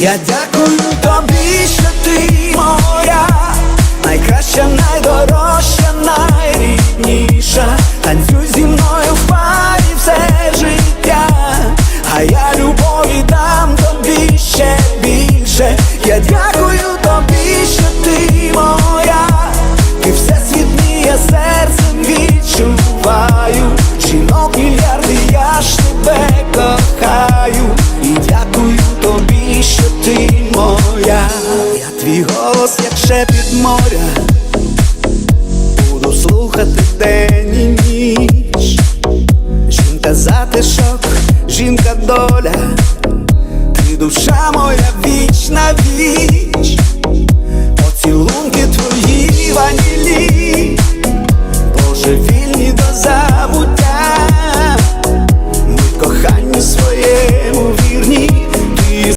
Я дякую тобі, що ти моя, найкраща, найдорожча, найрідніша. Танцюй зі мною в парі все життя, а я любові дам тобі ще більше. Я дякую тобі, що ти моя, ти все світніє серцем відчуваю. Жінок мільярди, я ж твій голос, як шепіт моря, буду слухати день і ніч. Жінка затишок, жінка доля, ти душа моя вічна віч, поцілунки твої ванілі, божевільні до забуття.